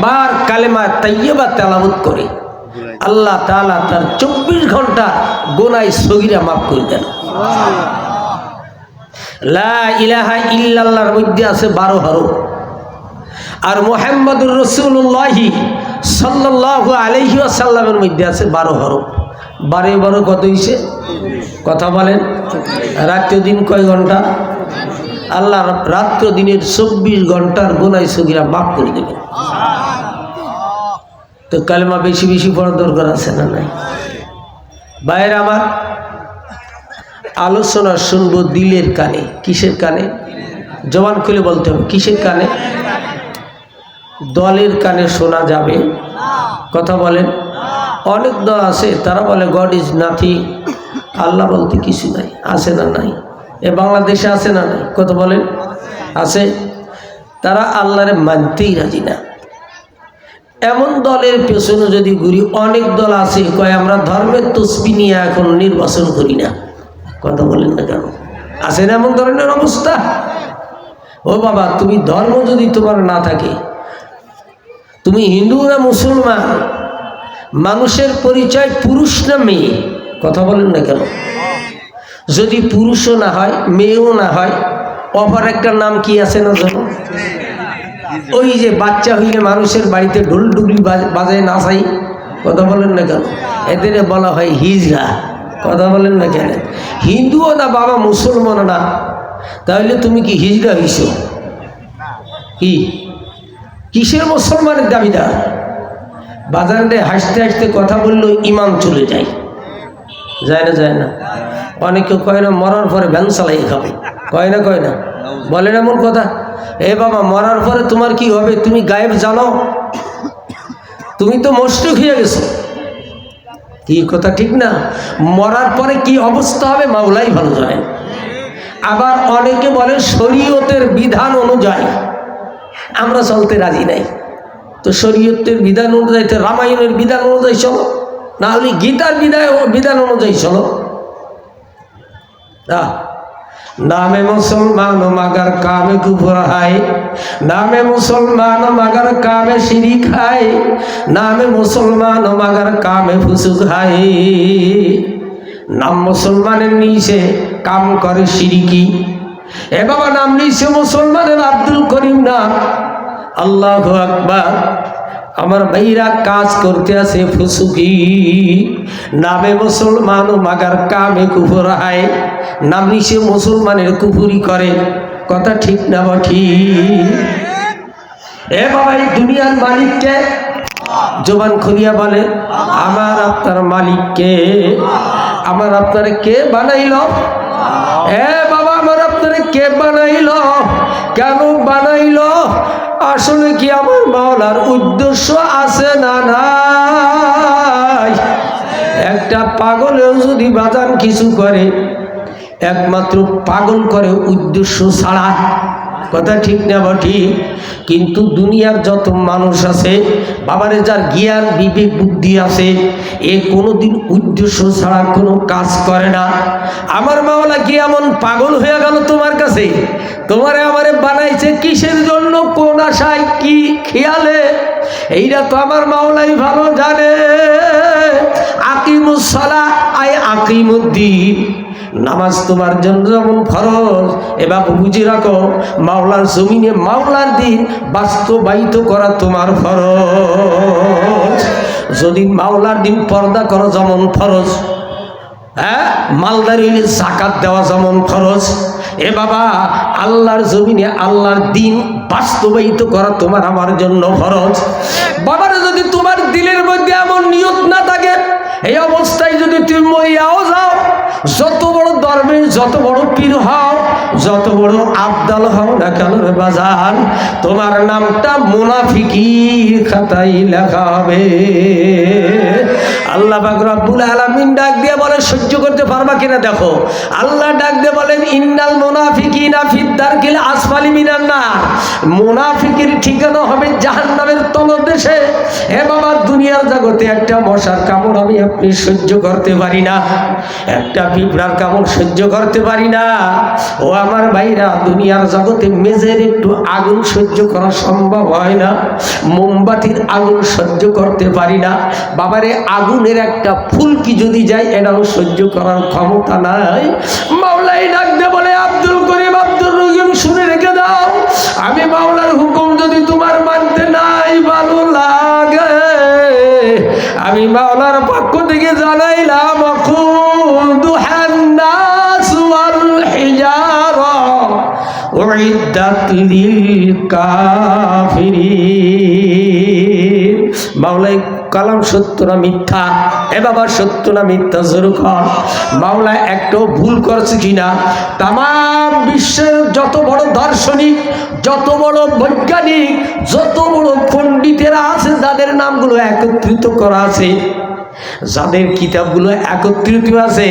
একবার কালেমা তাইয়েবা তেলাবত করে, আল্লাহ তাআলা তার চব্বিশ ঘণ্টা গোনায় সগিরা মাফ করে দেন। ইলাহা ইল্লাল্লাহর মধ্যে আছে বারো হরফ। আর মোহাম্মদুর রসুল্লাহি সাল্লাহ আলহি আসাল্লামের মধ্যে আছে বারো হরফ। বারো বারো কত হইছে? কথা বলেন। রাত্র দিন কয় ঘণ্টা? আল্লাহ রাত্র দিনের চব্বিশ ঘণ্টার গোনায় সগিরা মাফ করে দেবেন তো কালেমা বেশি বেশি পড়ার দরকার আছে না নাই? বাইরে আমার, আলোচনা শুনব দিলের কানে, কিসের কানে? জবান খুলে বলতে হবে, কিসের কানে? দলের কানে শোনা যাবে। কথা বলেন। অনেক দল আছে, তারা বলে গড ইজ নাথিং আল্লাহ বলতে কিছু নাই, আছে না নাই? এ বাংলাদেশে আছে না কথা বলেন। আছে। তারা আল্লাহরে মানতেই রাজি না। এমন দলের পেছনে যদি ঘুরি, অনেক দল আছে, কয়, আমরা ধর্মের তসবি নিয়ে এখন নির্বাচন করি না। কথা বলেন না কেন? আছে না এমন ধরনের অবস্থা? ও বাবা, তুমি ধর্ম যদি তোমার না থাকে, তুমি হিন্দু না মুসলমান, মানুষের পরিচয় পুরুষ না মেয়ে, কথা বলেন না কেন? যদি পুরুষও না হয়, মেয়েও না হয় অপর একটা নাম কি আছে না জানো? ওই যে বাচ্চা হইলে মানুষের বাড়িতে ঢোল ডুগলি বাজ- বাজায় নাচাই কথা বলেন না কেন? এদের বলা হয় হিজরা কথা বলেন না কেন? হিন্দুও না, বাবা মুসলমানও না। তাহলে তুমি কি হিজরা হইছ? কি? কিসের মুসলমানের দাবিদার? বাজারে হাসতে হাসতে কথা বললেও ইমাম চলে যায়। যায় না যায় না? অনেকে কয় না, মরার পরে ভ্যান চালাই খাবে। কয় না কয় না? বলেন এমন কথা? এ বাবা, মরার পরে তোমার কি হবে? তুমি গায়েব জানো? তুমি তো মস্তুক হয়ে গেছো। কি কথা, ঠিক না? মরার পরে কি অবস্থা হবে, মাওলাই ভালো জানেন আবার অনেকে বলে, শরীয়তের বিধান অনুযায়ী। আমরা চলতে রাজি নাই। তো শরীয়তের বিধান অনুযায়ী রামায়ণের বিধান অনুযায়ী চলো। না হলে গীতার বিধায় বিধান অনুযায়ী চলো। নামে মুসলমান মাগার কামে কুপুর হায়। নামে মুসলমান মাগার কামে সিঁড়ি খায় নামে মুসলমান মাগার কামে ফুসুক হায়। নাম মুসলমানের নিচে কাম করে সিরিকি এ বাবা, নাম নিচে মুসলমানের আব্দুল করিম নাম আল্লাহ আকবার। আমার ভাইরা কাজ করতে আছে ফুসুকি। নামে মুসলমান মাগার কামে কুফর হায়। নাম নিচে মুসলমানের কুফুরি করে। কথা ঠিক না বা ঠিক? এ বাবা, এই দুনিয়ার মালিককে জবান খুলিয়া বলে, আমার আপনার মালিককে, আমার আপনার কে বানাইল? এ বাবা, আমার আপনার কে বানাইল? কেন বানাইল? আসলে কি আমার মাওলার উদ্দেশ্য আছে না নাই? একটা পাগলেও যদি বাজান কিছু করে, একমাত্র পাগল করে উদ্দেশ্য ছাড়া কথা ঠিক না বা ঠিক, কিন্তু দুনিয়ার যত মানুষ আছে, বাবারে যার জ্ঞান, বিবেক, বুদ্ধি আছে, এ কোনোদিন উদ্দেশ্য ছাড়া কোনো কাজ করে না। আমার মাওলা কি এমন পাগল হয়ে গেল তোমার কাছে? তোমারে আমারে বানাইছে কিসের জন্য? কোন আশায় কি খেয়ালে? এইটা তো আমার মাওলাই ভালো জানে। আকিমুসলা আই আকিমুদ্দিন। নামাজ তোমার জন্য যেমন ফরজ, এবার বুঝে রাখো, মাওলার জমিনে মাওলার দিন বাস্তবায়িত করা তোমার ফরজ। যদি মাওলার দিন পর্দা করো যেমন ফরজ হ্যাঁ? মালদার হইলে জাকাত দেওয়া যেমন খরচ এ বাবা, আল্লাহর জমিনে আল্লাহর দিন বাস্তবায়িত করা তোমার আমার জন্য খরচ বাবারা, যদি তোমার দিলের মধ্যে এমন নিয়ত না থাকে এই অবস্থায় যদি তুমি মরিয়াও যাও যত বড় ধর্মের যত বড় পীর হও যত বড় আবদাল হও না কেন রে বাজান? তোমার নামটা মুনাফিকির খাতায় লেখা হবে। আল্লাহ পাক রব্বুল আলামিন ডাক দিয়ে বলে সহ্য করতে পারবা কিনা দেখো। আল্লাহ ডাক দিয়ে বলেন, ইন্নাল মুনাফিকিনা ফিদ্দারকিল আসফালি মিনান নার। মুনাফিকের ঠিকানা হবে জাহান্নামের তলদেশে। হে বাবা, দুনিয়ার জগতে একটা মশার কামড় আমি আপনি সহ্য করতে পারি না। একটা পিঁপড়ার কামড় সহ্য করতে পারি না। ও আমার ভাইরা, দুনিয়ার জগতে মেজের একটু আগুন সহ্য করা সম্ভব হয় না। মোমবাতির আগুন সহ্য করতে পারি না। বাবারে, আগুনের একটা ফুলকি যদি যায়, এটাও সহ্য করার ক্ষমতা নাই। মাওলাই ডাকতে বলে, আব্দুল করিম, আব্দুল রহিম, শুনে রেখে দাও। আমি মাওলার হুকুম উইদ্দাত লিল কাফিরিন। কালাম সত্য না মিথ্যা? এ বাবা, সত্য না মিথ্যা? শুরু কর। মাওলা একটাও ভুল করছে কিনা? তাম বিশ্বের যত বড় দার্শনিক, যত বড় বৈজ্ঞানিক, যত বড় পণ্ডিতেরা আছে যাদের নামগুলো একত্রিত করা আছে। যাদের কিতাবগুলো একত্রিত আছে,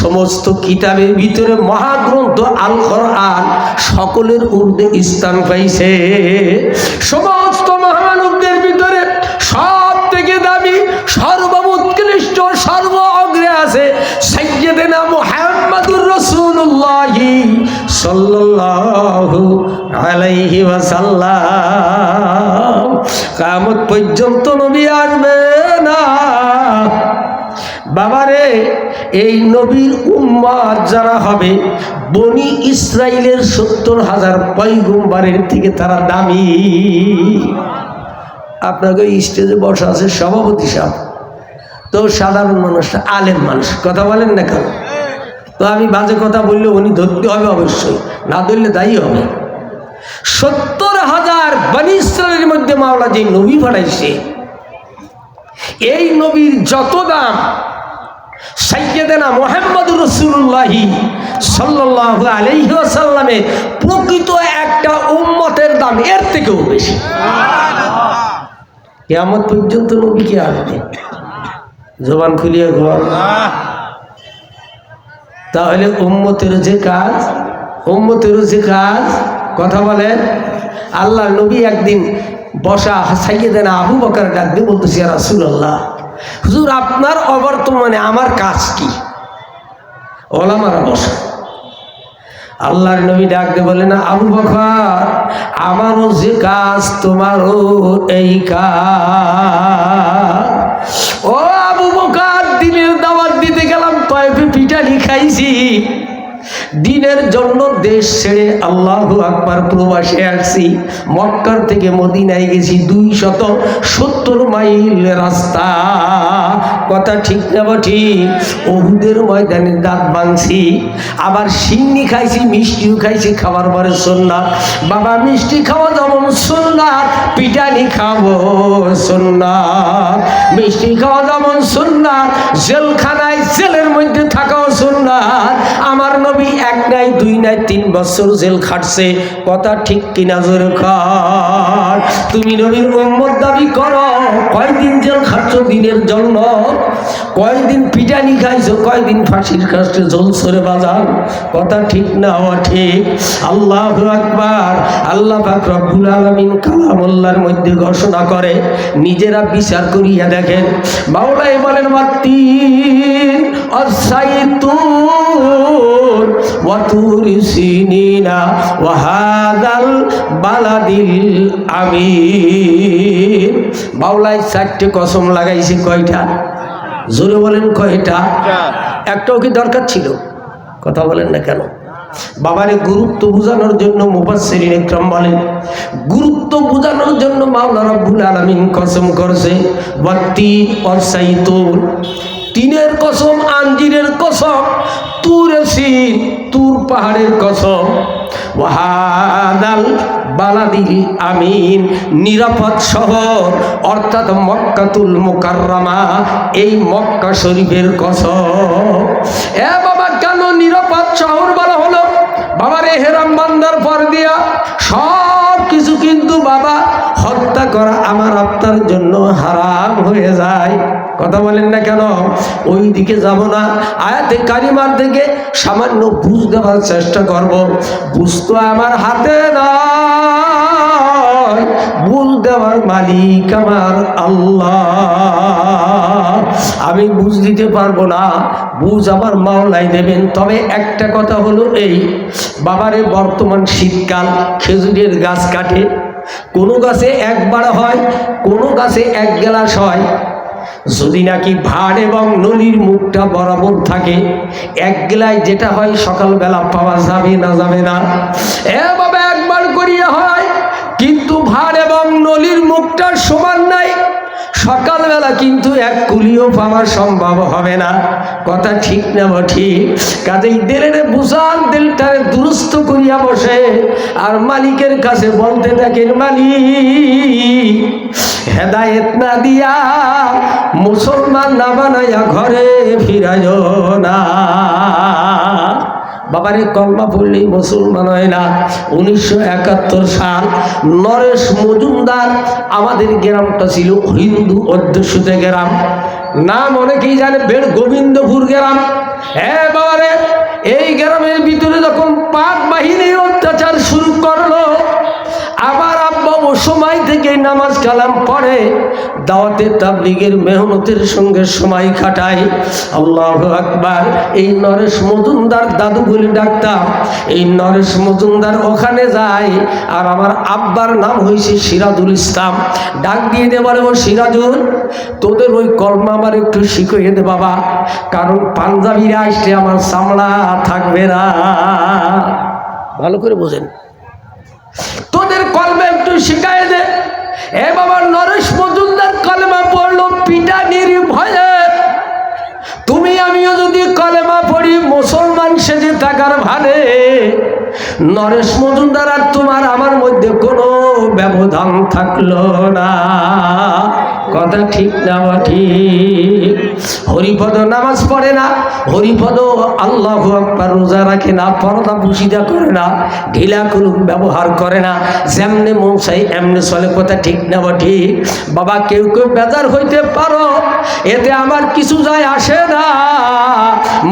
সমস্ত কিতাবের ভিতরে মহাগ্রন্থ আল কোরআন সকলের ঊর্ধ্বে স্থান পাইছে। সমস্ত মহামানবদের ভিতরে সব থেকে দামি সর্বোৎকৃষ্ট সর্ব অগ্রে আছে কিয়ামত পর্যন্ত নবী আসবে না। বাবারে, এই নবীর উম্মাদ যারা হবে, বনি ইসরায়েলের সত্তর হাজার পয়গম্বারের থেকে তারা দামি। আপনাকে স্টেজে বসা আছে সভাপতি সাহেব। তো সাধারণ মানুষটা আলেম মানুষ, কথা বলেন না কেন? তো আমি বাজে কথা বললে উনি ধরতে হবে অবশ্যই, না ধরলে দায়ী হবে। সত্তর হাজার বনি ইসরায়েলের মধ্যে মাওলা যে নবী পাঠাইছে, এই নবীর যত দাম সাইয়েদেনা মোহাম্মদুর রসুল্লাহি সাল্লাহ প্রকৃত একটা উম্মতের দাম এর থেকেও বেশি। কেমন পর্যন্ত নবীকে আসবে জবান খুলিয়ে ঘর তাহলে উম্মতের যে কাজ উম্মতের যে কাজ কথা বলেন আল্লাহ নবী একদিন বসা সাইয়েদেন আবু বকার ডাক দিয়ে বলতেছি রাসুল্লাহ হুজুর, আপনার অবর্তমানে আমার কাজ কি? ওলামারা বসা আল্লাহর নবী ডাকতে বলে না আবু বখার আমারও যে কাজ তোমারও এই কাজ। ও আবু বখার দিনের দাবার দিতে গেলাম, তয়ফে পিঠা খাইছি। দিনের জন্য দেশ ছেড়ে আল্লাহ আকবার প্রবাসে আসছি। মক্কার থেকে মদিনায় গেছি দুই শত সত্তর মাইল রাস্তা। কথা ঠিক না বা ঠিক? ওহুদের ময়দানে দাঁত ভাঙছি। আবার সিন্নি খাইছি, মিষ্টিও খাইছি খাবার পরে সন্ন্যাত বাবা, মিষ্টি খাওয়া যেমন সন্ন্যাত পিটানি খাব সন্ন্যাত মিষ্টি খাওয়া যেমন সন্ন্যাত জেলখানায় জেলের মধ্যে থাকাও সন্ন্যাত আমার নবী এক নাই, দুই নাই, তিন বছর জেল খাটছে। কথা ঠিক কিনা জোর তুমি নবীর মোহাম্মদ দাবি করো। কয়দিন জেল খাটছো দিনের জন্য? কয়দিন পিটানি খাইছো, কয়দিন ফাঁসির কাছে জল সরে বাজান কথা ঠিক না হওয়া ঠিক। আল্লাহ আকবার। আল্লাহ রব্বুল আলামিন কালামুল্লাহর মধ্যে ঘোষণা করে, নিজেরা বিচার করিয়া দেখেন। মাওলাই বলেন মাত্তিন অসাইতুন মাওলাই চারটে কসম লাগাইছে কয়টা? জোরে বলেন কয়টা? একটাও কি দরকার ছিল? কথা বলেন না কেন? বাবারে গুরুত্ব বোঝানোর জন্য মুবাসসিরিন ইকরাম বলেন, গুরুত্ব বোঝানোর জন্য মাওলা রব্বুল আলামিন কসম করছে, ওয়াত্তি অসাইতুন টিনের কসম, আঞ্জিরের কসম, তুর সিন, তুর পাহাড়ের কসম। ওয়াহাদাল বালাদিল আমিন, নিরাপদ শহর, অর্থাৎ মক্কাতুল মুকাররমা, এই মক্কা শরীফের কসম। এ বাবা, কেন নিরাপদ শহর বলা হলো? বাবার এহেরাম বান্দার পর দিয়া সব কিছু কিন্তু বাবা হত্যা করা আমার আপনার জন্য হারাম হয়ে যায়। কথা বলেন না কেন? ওই দিকে যাব না। আয়াতে কারিমার থেকে সামান্য বুঝ দেওয়ার চেষ্টা করব। বুঝ তো আমার হাতে না বুঝ দেওয়ার মালিক আমার আল্লাহ। আমি বুঝ দিতে পারব না। বুঝ আমার মাওলাই দেবেন। তবে একটা কথা হলো এই, বাবারে বর্তমান শীতকাল, খেজুরের গাছ কাটে। কোনো গাছে একবার হয়, কোনো গাছে এক গ্লাস হয়। যদি নাকি ভার এবং নলির মুখটা বরাবর থাকে এক গেলায় যেটা হয় সকালবেলা পাওয়া যাবে না যাবে না। এভাবে একবার করিয়া হয়, কিন্তু ভার এবং নলির মুখটার সমান নাই। সকালবেলা কিন্তু এক কুলিও পাওয়া সম্ভব হবে না। কথা ঠিক না ঠিক। কাজেই দিলের বুঝান, দিলটারে দুরস্ত করিয়া বসে। আর মালিকের কাছে বলতে থাকেন, মালিক, হেদায়েত না দিয়া মুসলমান না বানাইয়া ঘরে ফিরায় না। বাবারে কলমা পড়লেই মুসলমান হয় না। উনিশশো একাত্তর সাল নরেশ মজুমদার, আমাদের গ্রামটা ছিল হিন্দু অধ্যুষিত গ্রাম। নাম অনেকেই জানে বেড় গোবিন্দপুর গ্রাম। হ্যাঁ বাবারে, এই গ্রামের ভিতরে যখন পাক বাহিনীর অত্যাচার শুরু করল সময় থেকে নামাজ কালাম পড়ে, দাওয়াতে তাবলিগের মেহনতের সঙ্গে সময় কাটায়। আল্লাহ আকবার, এই নরেশ মজুমদার দাদু বলে ডাকতাম এই নরেশ মজুমদার ওখানে যায়, আর আমার আব্বার নাম হয়েছে সিরাজুল ইসলাম। ডাক দিয়ে দে বলে, ও সিরাজুল, তোদের ওই কলমা আমার একটু শিখিয়ে দে বাবা, কারণ পাঞ্জাবিরা আসলে আমার সামলা থাকবে না। ভালো করে বোঝেন। তোদের কলমে একটু শিখাই দে। এ বাবা নরেশ মজুমদার কলেমা পড়ল পিটা নির্ভয়ে। তুমি আমিও যদি কলেমা পড়ি, মুসলমান সেজে থাকার ভারে নরেশ মজুমদার আর তোমার আমার মধ্যে কোনো ব্যবধান থাকল না। কথা ঠিক না বা ঠিক হরিপদ নামাজ পড়ে না, হরিপদ আল্লাহ আকবার রোজা রাখে না, পর্দা পুষিদা করে না, ঢিলা কুলুম ব্যবহার করে না, যেমনে মৌসাই এমনি চলে কথা ঠিক না বা ঠিক বাবা, কেউ কেউ বেজার হইতে পারো, এতে আমার কিছু যায় আসে না।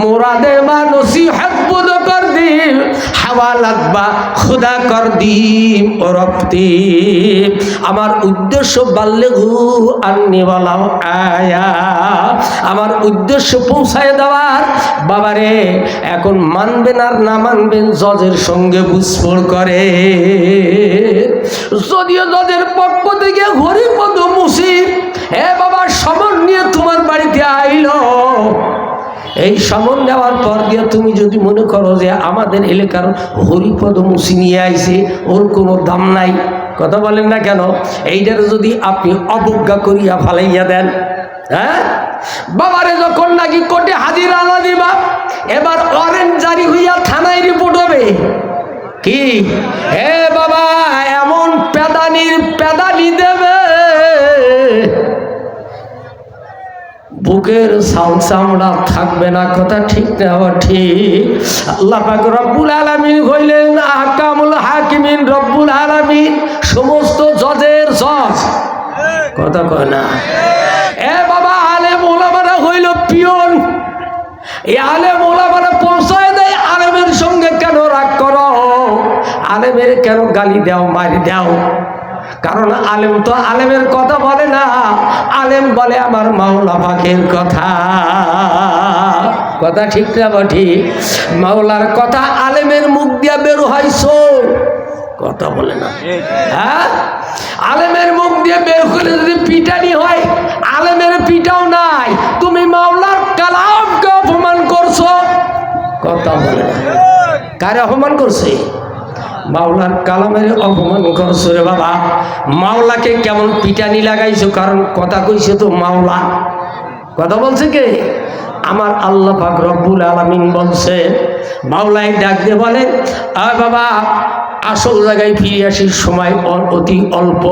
মোরাদে মা নসিহত বুদ কর দিম হাওয়া লাগবা, খুদা কর দিম ও রক্তিম আমার উদ্দেশ্য বাল্যে ঘু আননি বলাম আয়া। আমার উদ্দেশ্য পৌঁছায় দেওয়ার, বাবারে, এখন মানবেন আর না মানবেন, জজের সঙ্গে বুঝপড় করে। যদিও জজের পক্ষ থেকে হরিপদ মুসির এ বাবা সমন নিয়ে তোমার বাড়িতে আইলো। এই সমন নেওয়ার পর দিয়ে তুমি যদি মনে করো যে আমাদের এলাকার হরিপদ মুসি নিয়ে আইছে, ওর কোনো দাম নাই। কথা বলেন না কেন? এইটার যদি আপনি অবজ্ঞা করিয়া ফালাইয়া দেন হ্যাঁ? বাবারে যখন নাকি কোর্টে হাজির আনা দিবা, এবার অরেঞ্জ জারি হইয়া থানায় রিপোর্ট হবে। কি? হে বাবা, এমন পেদানির পেদানি দেবে। বুকের সাউন্ড চামড়া থাকবে না, কথা ঠিক না আবার ঠিক। আল্লাহ রব্বুল আলামিন হইলেন আহকামুল হাকিমিন, রব্বুল আলামিন, সমস্ত জজের জজ। কথা কয় না? এ বাবা, আলেম ওলামারা হইল পিয়ন। এই আলেম ওলামারা পৌঁছায় দেয়, আলেমের সঙ্গে কেন রাগ করো? আলেমের কেন গালি দাও, মারি দাও? কারণ আলেম তো আলেমের কথা বলে না। আলেম বলে আমার মাওলা পাখের কথা। কথা ঠিক না বা ঠিক? মাওলার কথা আলেমের মুখ দিয়া বের হয় শোন কথা বলে না। হ্যাঁ? আলেমের মুখ দিয়ে বের করে যদি পিটানি হয়, আলেমের পিটাও নাই। তুমি মাওলার কালামকে অপমান করছ। কথা বলে না। কারে অপমান করছে? মাওলার কালামের অপমান করছ রে বাবা। মাওলাকে কেমন পিটানি লাগাইছো? কারণ কথা কইছে তো মাওলা। কথা বলছে কে? আমার আল্লাহ পাক রব্বুল আলামিন বলছে, মাওলায় ডাক দিয়ে বলে আয় বাবা, আসল জায়গায় ফিরে আসির সময় অতি অল্প।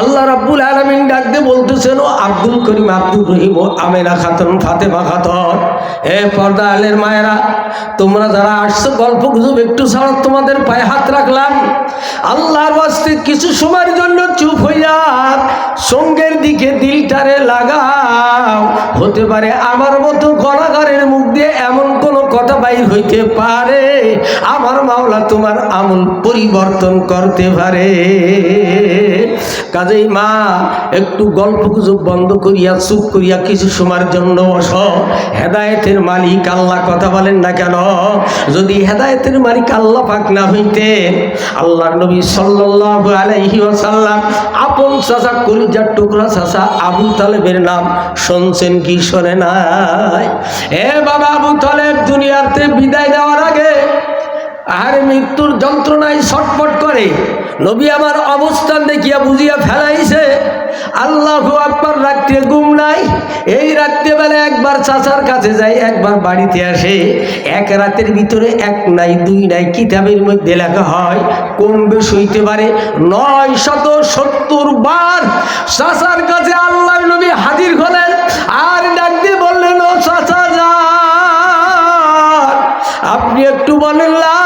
আল্লাহ রাব্বুল আলামিন ডাক দিয়ে বলতেছেন, ও আব্দুল করিম আব্দুল রহিম ও খাতুন ফাতেমা খাতুন, এ পর্দা আলের মায়েরা, তোমরা যারা আসছো, গল্প গুজব একটু ছাড়া, তোমাদের পায়ে হাত রাখলাম। আল্লাহর বাস্তে কিছু সময়ের জন্য চুপ হইয়া সঙ্গের দিকে দিলটারে লাগাও। হতে পারে আমার মতো গলাগারের মুখ দিয়ে এমন কোনো কথা বাইর হইতে পারে। আমার মাওলা তোমার আমল পরিবর্তন করতে পারে। কাজেই মা, একটু গল্প গুজব বন্ধ করিয়া, চুপ করিয়া কিছু সময়ের জন্য বস। হেদায়েতের মালিক আল্লাহ কথা বলেন না কেন? যদি হেদায়েতের মালিক আল্লাহ পাক না হইতেন আল্লাহর নবী সাল্লাল্লাহু আলাইহি ওয়াসাল্লাম আপন চাচা কলিজার টুকরা চাচা আবু তালেবের নাম শুনছেন কি শোনে নাই? এ বাবা আবু তালেব, দুনিয়াতে বিদায় দেওয়ার আগে আর মৃত্যুর যন্ত্রণায় ছটফট করে। নবী আমার অবস্থান দেখিয়া বুঝিয়া ফেলাইছে, আল্লাহ আকবার, রাত্রে ঘুম নাই। এই রাত্রেবেলা একবার চাচার কাছে যাই, একবার বাড়িতে আসে। এক রাতের ভিতরে এক নাই, দুই নাই, কিতাবের মধ্যে লেখা হয়, কোন বেশ হইতে পারে? নয় শত সত্তর বার চাচার কাছে আল্লাহ নবী হাজির হলেন। আর ডাক দিয়ে বললেন, ও চাচা যান, আপনি একটু বলেন লা